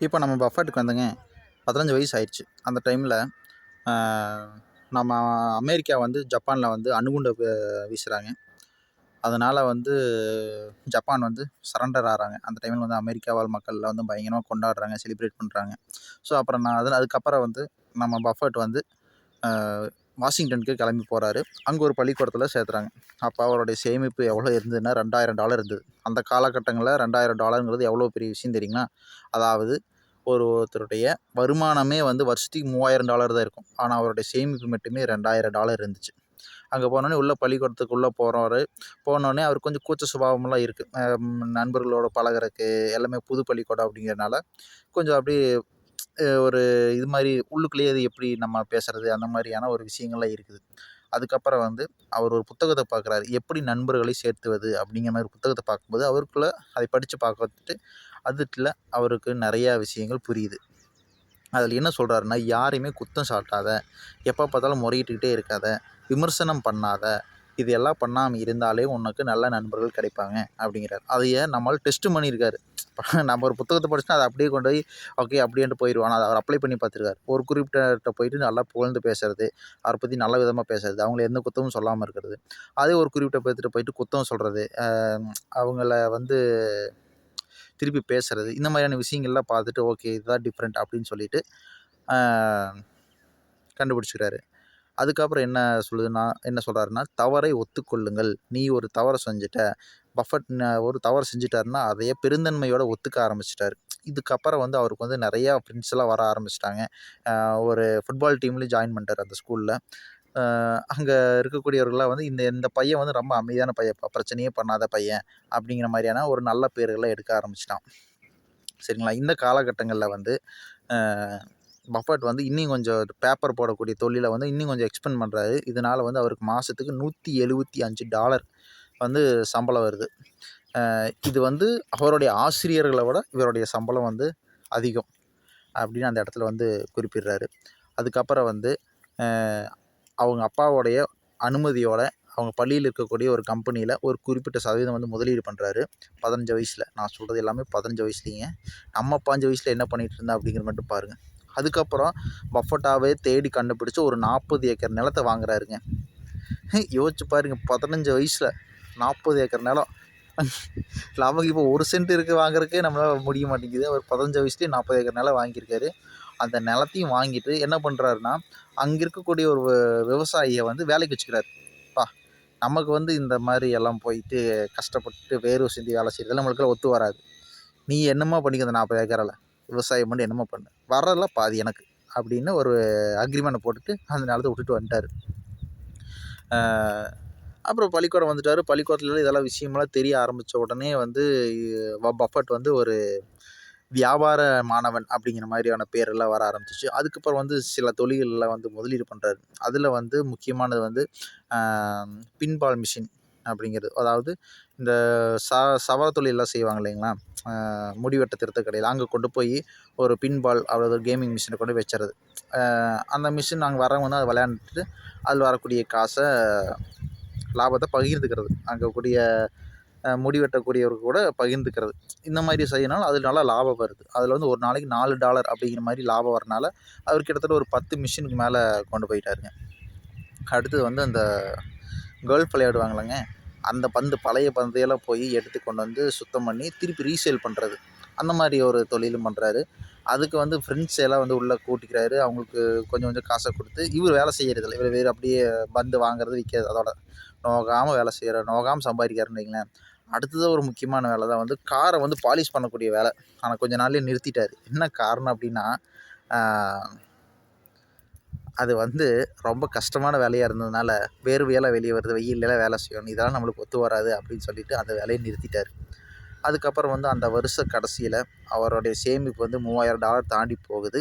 இப்போ நம்ம பஃபெட்டுக்கு வந்துங்க. பதினஞ்சு வயசு ஆயிடுச்சு அந்த டைமில் நம்ம அமெரிக்கா வந்து ஜப்பானில் வந்து அணுகுண்டு வீசுகிறாங்க அதனால் வந்து ஜப்பான் வந்து சரண்டர் ஆகிறாங்க அந்த டைமில் வந்து அமெரிக்காவால் மக்கள்லாம் வந்து பயங்கரமாக கொண்டாடுறாங்க செலிப்ரேட் பண்ணுறாங்க ஸோ அப்புறம் நான் அதில் அதுக்கப்புறம் வந்து நம்ம பஃபர்ட் வந்து வாஷிங்டனுக்கு கிளம்பி போகிறாரு அங்கே ஒரு பள்ளிக்கூடத்தில் சேர்த்துறாங்க. அப்போ அவருடைய சேமிப்பு எவ்வளோ இருந்ததுன்னா ரெண்டாயிரம் டாலர் இருந்தது. அந்த காலகட்டங்களில் ரெண்டாயிரம் டாலருங்கிறது எவ்வளோ பெரிய விஷயம் தெரியுங்களா? அதாவது ஒரு ஒருத்தருடைய வருமானமே வந்து வருஷத்துக்கு மூவாயிரம் டாலர் தான் இருக்கும். ஆனால் அவருடைய சேமிப்பு மட்டுமே ரெண்டாயிரம் டாலர் இருந்துச்சு. அங்கே போனோடனே உள்ள பள்ளிக்கூடத்துக்குள்ளே போகிறவரு போனோடனே அவர் கொஞ்சம் கூச்ச சுபாவமெல்லாம் இருக்குது நண்பர்களோட பழகுறக்கு எல்லாமே புது பள்ளிக்கூடம் அப்படிங்கிறனால கொஞ்சம் அப்படியே ஒரு இது மாதிரி உள்ளுக்குள்ளேயே அது எப்படி நம்ம பேசுறது அந்த மாதிரியான ஒரு விஷயங்கள்லாம் இருக்குது. அதுக்கப்புறம் வந்து அவர் ஒரு புத்தகத்தை பார்க்குறாரு எப்படி நண்பர்களை சேர்த்துவது அப்படிங்கிற மாதிரி ஒரு புத்தகத்தை பார்க்கும்போது அவருக்குள்ளே அதை படித்து பார்த்துட்டு அதுல அவருக்கு நிறையா விஷயங்கள் புரியுது. அதில் என்ன சொல்கிறாருன்னா யாரையுமே குத்தம் சாட்டாத எப்போ பார்த்தாலும் முறையிட்டுக்கிட்டே இருக்காத விமர்சனம் பண்ணாத இது எல்லாம் பண்ணாமல் இருந்தாலே உனக்கு நல்ல நண்பர்கள் கிடைப்பாங்க அப்படிங்கிறார். அதையே நம்மளால் டெஸ்ட்டு பண்ணியிருக்காரு. நம்ம ஒரு புத்தகத்தை படிச்சுனா அதை அப்படியே கொண்டு போய் ஓகே அப்படின்ட்டு போயிடுவோம் ஆனால் அதை அவர் அப்ளை பண்ணி பார்த்துருக்காரு. ஒரு குறிப்பிட்ட போயிட்டு நல்லா புகழ்ந்து பேசுறது அவரை பற்றி நல்ல விதமாக பேசுறது அவங்கள எந்த குத்தமும் சொல்லாமல் இருக்கிறது. அதே ஒரு குறிப்பிட்ட பேர்த்திட்ட போயிட்டு குத்தம் சொல்கிறது அவங்கள வந்து திருப்பி பேசுறது இந்த மாதிரியான விஷயங்கள்லாம் பார்த்துட்டு ஓகே இதுதான் டிஃப்ரெண்ட் அப்படின்னு சொல்லிட்டு கண்டுபிடிச்சிக்கிறாரு. அதுக்கப்புறம் என்ன சொல்லுதுன்னா என்ன சொல்கிறாருன்னா தவறை ஒத்துக்கொள்ளுங்கள். நீ ஒரு தவறை செஞ்சுட்ட பஃபட் ஒரு தவறு செஞ்சுட்டாருன்னா அதையே பெருந்தன்மையோட ஒத்துக்க ஆரம்பிச்சிட்டாரு. இதுக்கப்புறம் வந்து அவருக்கு வந்து நிறையா ஃப்ரெண்ட்ஸ்லாம் வர ஆரம்பிச்சிட்டாங்க. ஒரு ஃபுட்பால் டீம்லேயும் ஜாயின் பண்ணிட்டார் அந்த ஸ்கூலில் அங்கே இருக்கக்கூடியவர்கள்லாம் வந்து இந்த இந்த பையன் வந்து ரொம்ப அமைதியான பையன். பிரச்சனையே பண்ணாத பையன் அப்படிங்கிற மாதிரியான ஒரு நல்ல பேர்களை எடுக்க ஆரம்பிச்சிட்டான். சரிங்களா? இந்த காலகட்டங்களில் வந்து பஃபட் வந்து இன்னும் கொஞ்சம் பேப்பர் போடக்கூடிய தொழிலை வந்து இன்னும் கொஞ்சம் எக்ஸ்பெண்ட் பண்ணுறாரு இதனால் வந்து அவருக்கு மாதத்துக்கு நூற்றி எழுபத்தி அஞ்சு டாலர் வந்து சம்பளம் வருது. இது வந்து அவருடைய ஆசிரியர்களை விட இவருடைய சம்பளம் வந்து அதிகம் அப்படின்னு அந்த இடத்துல வந்து குறிப்பிடுறாரு. அதுக்கப்புறம் வந்து அவங்க அப்பாவோடைய அனுமதியோட அவங்க பள்ளியில் இருக்கக்கூடிய ஒரு கம்பெனியில் ஒரு குறிப்பிட்ட சதவீதம் வந்து முதலீடு பண்ணுறாரு பதினஞ்சு வயசில். நான் சொல்கிறது எல்லாமே பதினஞ்சு வயசுலேங்க நம்ம பாஞ்சு வயசில் என்ன பண்ணிகிட்டு இருந்தா அப்படிங்கிற மட்டும் பாருங்கள் அதுக்கப்புறம் பஃபட்டாவே தேடி கண்டுபிடிச்சி ஒரு நாற்பது ஏக்கர் நிலத்தை வாங்குறாருங்க. யோசிச்சு பாருங்க பதினஞ்சு வயசில் நாற்பது ஏக்கர் நிலம். நமக்கு இப்போ ஒரு சென்ட் இருக்குது வாங்குறதுக்கே நம்மளால் முடிய மாட்டேங்குது. ஒரு பதினஞ்சு வயசுலேயே நாற்பது ஏக்கர் நிலம் வாங்கியிருக்காரு. அந்த நிலத்தையும் வாங்கிட்டு என்ன பண்ணுறாருன்னா அங்கே இருக்கக்கூடிய ஒரு விவசாயியை வந்து வேலைக்கு வச்சுக்கிறாரு. பா நமக்கு வந்து இந்த மாதிரி எல்லாம் போயிட்டு கஷ்டப்பட்டு வேர்வை சிந்தி வேலை செய்கிறது நம்மளுக்குலாம் ஒத்து வராது. நீ என்னமோ பண்ணிக்க அந்த நாற்பது ஏக்கரில்? விவசாயம் பண்ணி என்னமோ பண்ணு? வர்றதெல்லாம் பாதி எனக்கு அப்படின்னு ஒரு அக்ரிமெண்ட் போட்டுட்டு அந்த நிலத்தை விட்டுட்டு வந்துட்டார். அப்புறம் பள்ளிக்கூடம் வந்துட்டார். பள்ளிக்கூடத்துல இதெல்லாம் விஷயமெல்லாம் தெரிய ஆரம்பித்த உடனே வந்து வ- பஃபட் வந்து ஒரு வியாபார மாணவன் அப்படிங்கிற மாதிரியான பேரெல்லாம் வர ஆரம்பிச்சிச்சு. அதுக்கப்புறம் வந்து சில தொழில்களில் வந்து முதலீடு பண்ணுறாரு அதில் வந்து முக்கியமானது வந்து பின்பால் மிஷின் அப்படிங்கிறது. அதாவது இந்த ச சவர தொழிலெலாம் செய்வாங்க இல்லைங்களா? முடிவெட்ட திருத்த கடையில். அங்கே கொண்டு போய் ஒரு பின்பால் அவ்வளோ கேமிங் மிஷினை கொண்டு வச்சுறது. அந்த மிஷின் அங்கே வரவங்க வந்து அதை விளையாண்டுட்டு அதில் வரக்கூடிய காசை லாபத்தை பகிர்ந்துக்கிறது. அங்கே கூடிய முடி வெட்டக்கூடியவருக்கு கூட பகிர்ந்துக்கிறது. இந்த மாதிரி செய்யனால அதில் நல்லா லாபம் வருது. அதில் வந்து ஒரு நாளைக்கு நாலு டாலர் அப்படிங்கிற மாதிரி லாபம் வரனால அவர் கிட்டத்தட்ட ஒரு பத்து மிஷினுக்கு மேலே கொண்டு போயிட்டாருங்க. அடுத்தது வந்து அந்த கேர்ள் விளையாடுவாங்களேங்க அந்த பந்து பழைய பந்தையெல்லாம் போய் எடுத்து கொண்டு வந்து சுத்தம் பண்ணி திருப்பி ரீசேல் பண்ணுறது அந்த மாதிரி ஒரு தொழிலும் பண்ணுறாரு அதுக்கு வந்து ஃப்ரெண்ட்ஸ் எல்லாம் வந்து உள்ளே கூட்டிக்கிறாரு. அவங்களுக்கு கொஞ்சம் கொஞ்சம் காசை கொடுத்து இவர் வேலை செய்யறதில்ல. இவர் வேறு அப்படியே பந்து வாங்குறது விற்கிறது அதோட நோகாமல் வேலை செய்கிறார் நோகாமல் சம்பாதிக்கிறாருன்னு வைங்களேன். அடுத்தது ஒரு முக்கியமான வேலை தான் வந்து காரை வந்து பாலிஷ் பண்ணக்கூடிய வேலை. ஆனால் கொஞ்ச நாள்லேயே நிறுத்திட்டார். என்ன காரணம் அப்படின்னா அது வந்து ரொம்ப கஷ்டமான வேலையாக இருந்ததுனால வேர்வையெல்லாம் வெளியே வருது வெயிலெல்லாம் வேலை செய்யணும் இதெல்லாம் நம்மளுக்கு ஒத்து வராது அப்படின்னு சொல்லிட்டு அந்த வேலையை நிறுத்திட்டார். அதுக்கப்புறம் வந்து அந்த வருஷ கடைசியில் அவருடைய சேமிப்பு வந்து மூவாயிரம் டாலர் தாண்டி போகுது.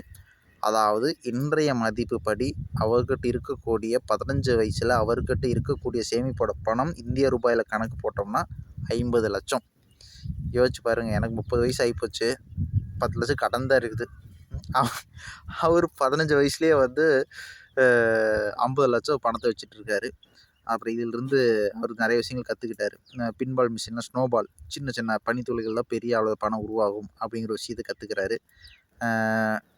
அதாவது இன்றைய மதிப்பு படி அவர்கிட்ட இருக்கக்கூடிய பதினஞ்சு வயசில் அவர்கிட்ட இருக்கக்கூடிய சேமிப்போட பணம் இந்திய ரூபாயில் கணக்கு போட்டோம்னா ஐம்பது லட்சம். யோசிச்சு பாருங்கள் எனக்கு முப்பது வயசு ஆகிப்போச்சு பத்து லட்சம் கடன் தான் இருக்குது. அவர் பதினஞ்சு வயசுலேயே வந்து ஐம்பது லட்சம் பணத்தை வச்சுட்டு இருக்காரு. அப்புறம் இதிலிருந்து அவர் நிறைய விஷயங்கள் கற்றுக்கிட்டாரு பின்பால் மிஷினில் ஸ்னோபால் சின்ன சின்ன பனித்துளிகளில் பெரிய அளவு பணம் உருவாகும் அப்படிங்கிற விஷயத்தை கற்றுக்கிறாரு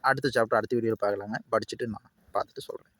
அடுத்த சாப்டர் அடுத்த வீடியோவில் பார்க்கலாங்க. படிச்சுட்டு நான் பார்த்துட்டு சொல்கிறேன்